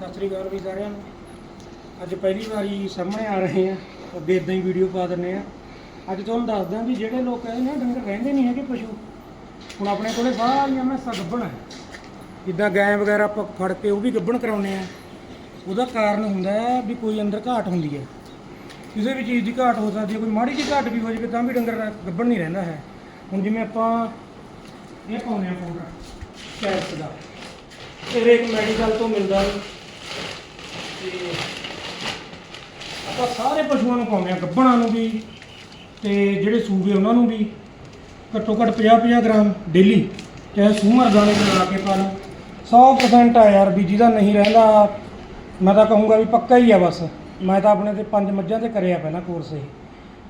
ਸਤਿ ਸ੍ਰੀ ਅਕਾਲ ਵੀ ਸਾਰਿਆਂ ਨੂੰ। ਅੱਜ ਪਹਿਲੀ ਵਾਰੀ ਸਾਹਮਣੇ ਆ ਰਹੇ ਆ ਅੱਗੇ ਇਦਾਂ ਹੀ ਵੀਡੀਓ ਪਾ ਦਿੰਨੇ ਆ ਅੱਜ ਤੁਹਾਨੂੰ ਦੱਸਦਾ ਵੀ ਜਿਹੜੇ ਲੋਕ ਕਹਿੰਦੇ ਨੇ, ਡੰਗਰ ਰਹਿੰਦੇ ਨਹੀਂ ਹੈਗੇ ਪਸ਼ੂ। ਹੁਣ ਆਪਣੇ ਕੋਲੇ ਸਾਰੀਆਂ ਮੈਸਾਂ ਗੱਭਣ ਹੈ। ਜਿੱਦਾਂ ਗਾਂ ਵਗੈਰਾ ਆਪਾਂ ਫੜ ਕੇ ਉਹ ਵੀ ਗੱਭਣ ਕਰਾਉਂਦੇ ਆ ਉਹਦਾ ਕਾਰਨ ਹੁੰਦਾ ਹੈ ਵੀ ਕੋਈ ਅੰਦਰ ਘਾਟ ਹੁੰਦੀ ਹੈ। ਕਿਸੇ ਵੀ ਚੀਜ਼ ਦੀ ਘਾਟ ਹੋ ਸਕਦੀ ਹੈ, ਕੋਈ ਮਾੜੀ ਜਿਹੀ ਘਾਟ ਵੀ ਹੋ ਜਾਵੇ ਤਾਂ ਵੀ ਡੰਗਰ ਗੱਭਣ ਨਹੀਂ ਰਹਿੰਦਾ ਹੈ। ਹੁਣ ਜਿਵੇਂ ਆਪਾਂ ਇਹ ਪਾਉਂਦੇ ਆ ਪਾਊਡਰ, ਕੈਲਸ ਦਾ। ਇਹ ਇੱਕ ਮੈਡੀਕਲ ਤੋਂ ਮਿਲਦਾ ਤੇ ਆਪਾਂ ਸਾਰੇ ਪਸ਼ੂਆਂ ਨੂੰ ਪਾਉਂਦੇ ਆ ਗੱਭਣਾਂ ਨੂੰ ਵੀ ਤੇ ਜਿਹੜੇ ਸੂਬੇ ਉਹਨਾਂ ਨੂੰ ਵੀ। ਘੱਟੋ ਘੱਟ 50-50 ਗ੍ਰਾਮ ਡੇਲੀ, ਚਾਹੇ ਸੂਮਰ ਦਾਣੇ ਤੇ ਲਾ ਕੇ ਪਾ ਲਓ 100% ਆ ਯਾਰ ਵੀ ਜਿਹਦਾ ਨਹੀਂ ਰਹਿੰਦਾ, ਮੈਂ ਤਾਂ ਕਹੂੰਗਾ ਵੀ ਪੱਕਾ ਹੀ ਆ ਬਸ। ਮੈਂ ਤਾਂ ਆਪਣੇ ਤੇ ਪੰਜ ਮੱਝਾਂ ਤੇ ਕਰਿਆ ਪਹਿਲਾਂ ਕੋਰਸ ਇਹ।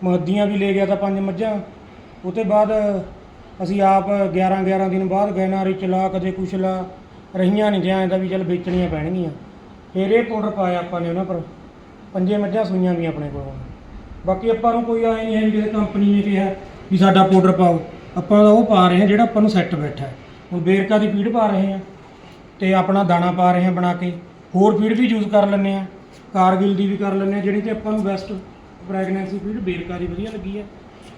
ਮਹੱਦੀਆਂ ਵੀ ਲੈ ਗਿਆ ਤਾਂ ਪੰਜ ਮੱਝਾਂ। ਉਹ ਤੋਂ ਬਾਅਦ ਅਸੀਂ ਆਪ 11 11 ਦਿਨ ਬਾਅਦ ਗੈਨਾਰੀ ਚਲਾ ਕਦੇ ਕੁਛ ਲਾ ਰਹੀਆਂ ਨਹੀਂ ਜਿਆਂ ਦਾ ਵੀ ਚੱਲ ਵੇਚਣੀਆਂ ਪੈਣਗੀਆਂ। ਫਿਰ ਇਹ ਪਾਊਡਰ ਪਾਇਆ ਆਪਾਂ ਨੇ ਉਹਨਾਂ ਪਰ। ਪੰਜੇ ਮੱਝਾਂ ਸੂਈਆਂ ਵੀ ਆਪਣੇ ਕੋਲ। ਬਾਕੀ ਆਪਾਂ ਨੂੰ ਕੋਈ ਆਏ ਨਹੀਂ ਹੈ ਵੀ ਕਿਸੇ ਕੰਪਨੀ ਨੇ ਕਿਹਾ ਵੀ ਸਾਡਾ ਪਾਊਡਰ ਪਾਓ। ਆਪਾਂ ਤਾਂ ਉਹ ਪਾ ਰਹੇ ਹਾਂ ਜਿਹੜਾ ਆਪਾਂ ਨੂੰ ਸੈੱਟ ਬੈਠਾ ਹੁਣ ਬੇਰਕਾ ਦੀ ਫੀਡ ਪਾ ਰਹੇ ਹਾਂ ਤੇ ਆਪਣਾ ਦਾਣਾ ਪਾ ਰਹੇ ਹਾਂ ਬਣਾ ਕੇ। ਹੋਰ ਫੀਡ ਵੀ ਯੂਜ਼ ਕਰ ਲੈਂਦੇ ਆ ਕਾਰਗਿਲ ਦੀ ਵੀ ਕਰ ਲੈਂਦੇ ਆ ਜਿਹੜੀ ਤੇ ਆਪਾਂ ਨੂੰ ਬੈਸਟ ਪ੍ਰੈਗਨੈਂਸੀ ਫੀਡ ਬੇਰਕਾ ਦੀ ਵਧੀਆ ਲੱਗੀ ਹੈ।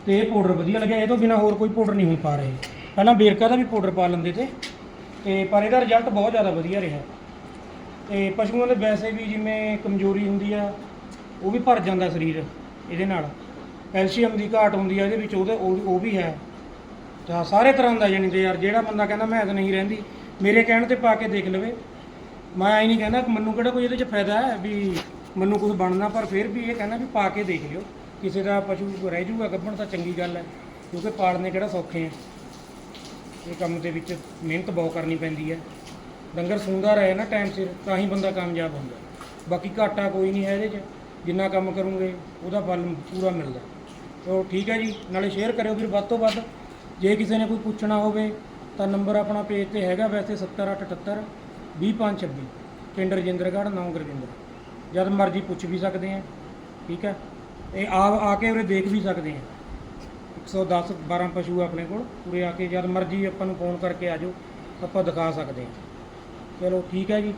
ਤੇ ਇਹ ਪਾਊਡਰ ਵਧੀਆ ਲੱਗਿਆ। ਇਹ ਤੋਂ ਬਿਨਾ ਹੋਰ ਕੋਈ ਪਾਊਡਰ ਨਹੀਂ ਹੁਣ ਪਾ ਰਹੇ। ਪਹਿਲਾਂ ਬੇਰਕਾ ਦਾ ਵੀ ਪਾਊਡਰ ਪਾ ਲੈਂਦੇ ਤੇ। ਤੇ ਪਰ ਇਹਦਾ ਰਿਜ਼ਲਟ ਬਹੁਤ ਜ਼ਿਆਦਾ ਵਧੀਆ ਰਿਹਾ। ਤੇ ਪਸ਼ੂਆਂ ਦੇ ਵੈਸੇ ਵੀ ਜਿਵੇਂ ਕਮਜ਼ੋਰੀ ਹੁੰਦੀ ਆ, ਉਹ ਵੀ ਭਰ ਜਾਂਦਾ ਸਰੀਰ ਇਹਦੇ ਨਾਲ। ਕੈਲਸ਼ੀਅਮ ਦੀ ਘਾਟ ਹੁੰਦੀ ਆ ਇਹਦੇ ਵਿੱਚ, ਉਹਦੇ, ਉਹ ਉਹ ਵੀ ਹੈ। ਤਾਂ ਸਾਰੇ ਤਰ੍ਹਾਂ ਦਾ ਜਾਣੀ ਤੇ ਯਾਰ, ਜਿਹੜਾ ਬੰਦਾ ਕਹਿੰਦਾ ਮੈਂ ਤਾਂ ਨਹੀਂ ਰਹਿੰਦੀ, ਮੇਰੇ ਕਹਿਣ ਤੇ ਪਾ ਕੇ ਦੇਖ ਲਵੇ। ਮੈਂ ਐ ਨਹੀਂ ਕਹਿੰਦਾ ਕਿ ਮੈਨੂੰ ਕਿਹੜਾ ਕੋਈ ਇਹਦੇ 'ਚ ਫਾਇਦਾ ਹੈ ਵੀ ਮੈਨੂੰ ਕੁਝ ਬਣਨਾ, ਪਰ ਫਿਰ ਵੀ ਇਹ ਕਹਿੰਦਾ ਵੀ ਪਾ ਕੇ ਦੇਖ ਲਿਓ। ਕਿਸੇ ਦਾ ਪਸ਼ੂ ਰਹਿ ਜੂਗਾ, ਗੱਭਣ ਤਾਂ ਚੰਗੀ ਗੱਲ ਹੈ, ਕਿਉਂਕਿ ਪਾਲਣੇ ਕਿਹੜਾ ਸੌਖੇ ਆ। ਇਹ ਕੰਮ ਦੇ ਵਿੱਚ ਮਿਹਨਤ ਬਹੁਤ ਕਰਨੀ ਪੈਂਦੀ ਹੈ। ਡੰਗਰ ਸੂੰਦਾ ਰਹੇ ਨਾ ਟਾਈਮ ਸਿਰ, ਤਾਂ ਹੀ ਬੰਦਾ ਕਾਮਯਾਬ ਹੁੰਦਾ। ਬਾਕੀ ਘਾਟਾ ਕੋਈ ਨਹੀਂ ਹੈ ਇਹਦੇ 'ਚ। ਜਿੰਨਾ ਕੰਮ ਕਰੋਗੇ, ਉਹਦਾ ਫਲ ਪੂਰਾ ਮਿਲਦਾ। ਤੋ ਠੀਕ ਹੈ ਜੀ, ਨਾਲੇ ਸ਼ੇਅਰ ਕਰਿਓ ਫਿਰ ਵੱਧ ਤੋਂ ਵੱਧ। ਜੇ ਕਿਸੇ ਨੇ ਕੋਈ ਪੁੱਛਣਾ ਹੋਵੇ, ਤਾਂ ਨੰਬਰ ਆਪਣਾ ਪੇਜ ਤੇ ਹੈਗਾ ਵੈਸੇ 7878 2526 ਪਿੰਡ ਰਜਿੰਦਰਗੜ੍ਹ ਨੌਂ ਗੁਰਜਿੰਦਰ ਜਦ ਮਰਜ਼ੀ ਪੁੱਛ ਵੀ ਸਕਦੇ ਆ। ਠੀਕ ਹੈ? ਇਹ ਆ ਆ ਕੇ ਉਰੇ ਦੇਖ ਵੀ ਸਕਦੇ ਆ। 110 12 ਪਸ਼ੂ ਆਪਣੇ ਕੋਲ। ਪੂਰੇ ਆ ਕੇ ਜਦ ਮਰਜ਼ੀ ਆਪਾਂ ਨੂੰ ਫੋਨ ਕਰਕੇ ਆ ਜਾਓ, ਆਪਾਂ ਦਿਖਾ ਸਕਦੇ ਹਾਂ ਚਲੋ ਠੀਕ ਹੈ ਜੀ।